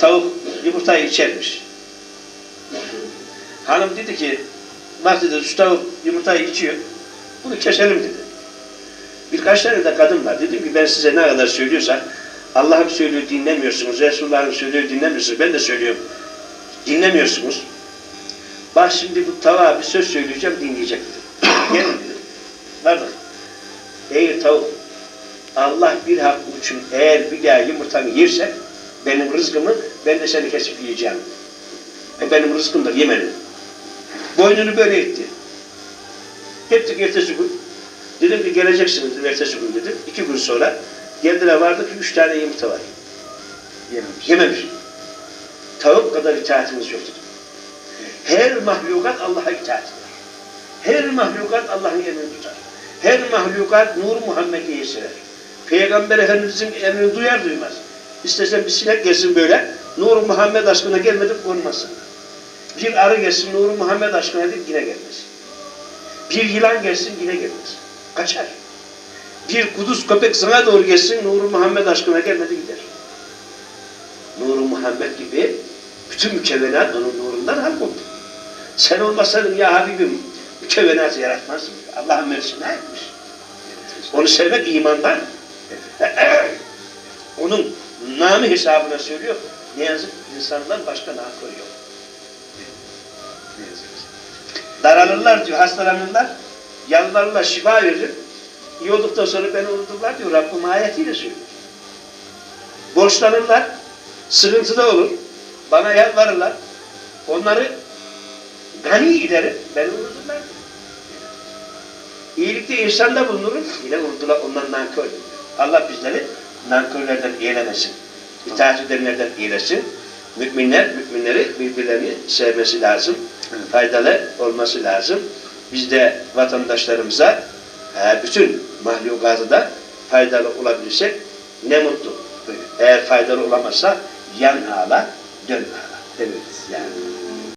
tavuk yumurtayı içermiş. Hanım dedi ki, bak dedi şu tavuk yumurtayı içiyor, bunu keselim dedi. Birkaç tane de kadın var. Dedim ki ben size ne kadar söylüyorsam, Allah'ın söylüyor dinlemiyorsunuz, Resulullah'ın söylüyor dinlemiyorsunuz, ben de söylüyorum dinlemiyorsunuz. Bak şimdi bu tavuğa bir söz söyleyeceğim, dinleyecek dedim. Gelin dedim. Vardık. Ey tavuk, Allah bir hak için eğer bir daha yumurtanı yerse, benim rızkımı, ben de seni kesip yiyeceğim. E benim rızkımdır, yemedim. Boynunu böyle etti. Gittik ertesi gün. Dedim ki geleceksiniz dedim, ertesi gün dedim. İki gün sonra geldiler vardı ki üç tane yumurta var. Yememiş. Yememiş. Tavuk kadar itaatimiz yok dedim. Her mahlukat Allah'a itaat eder. Her mahlukat Allah'ın emrini tutar. Her mahlukat Nur Muhammed'i yeseler. Peygamber Efendimiz'in emrini duyar duymaz. İstesen bir sinek gelsin böyle, Nur Muhammed aşkına gelmedi konmasın. Bir arı gelsin Nur Muhammed aşkına deyip yine gelmez. Bir yılan gelsin yine gelmez. Kaçar. Bir kuduz köpek sana doğru gelsin Nur Muhammed aşkına gelmedi gider. Nur Muhammed gibi bütün mükevvenat onun nurundan halk oldu. Sen olmasaydın ya Habibim mükevvenatı yaratmazdın. Allah'ın mersi ne etmiş? Onu sevmek imandan. Onun namı hesabına söylüyor. Ne yazık insandan başka nankör yok. Daralırlar diyor, hastalanırlar. Yalvarırlar, şifa verir. İyi olduktan sonra beni unuturlar diyor. Rabbim ayetiyle söylüyor. Borçlanırlar. Sıkıntıda olur. Bana yalvarırlar. Onları gani giderim. Beni unuturlar diyor. İyilikte insanda bulunurum. Yine unuttular ondan nankör. Allah bizleri nankörlerden eylemesin. İtaat edenlerden eylesin. Müminler, müminleri birbirlerini sevmesi lazım. Faydalı olması lazım. Biz de vatandaşlarımıza e, bütün mahlukatı da faydalı olabilirsek ne mutlu. Eğer faydalı olamazsa yan ağla, dön ağla. Evet. Yani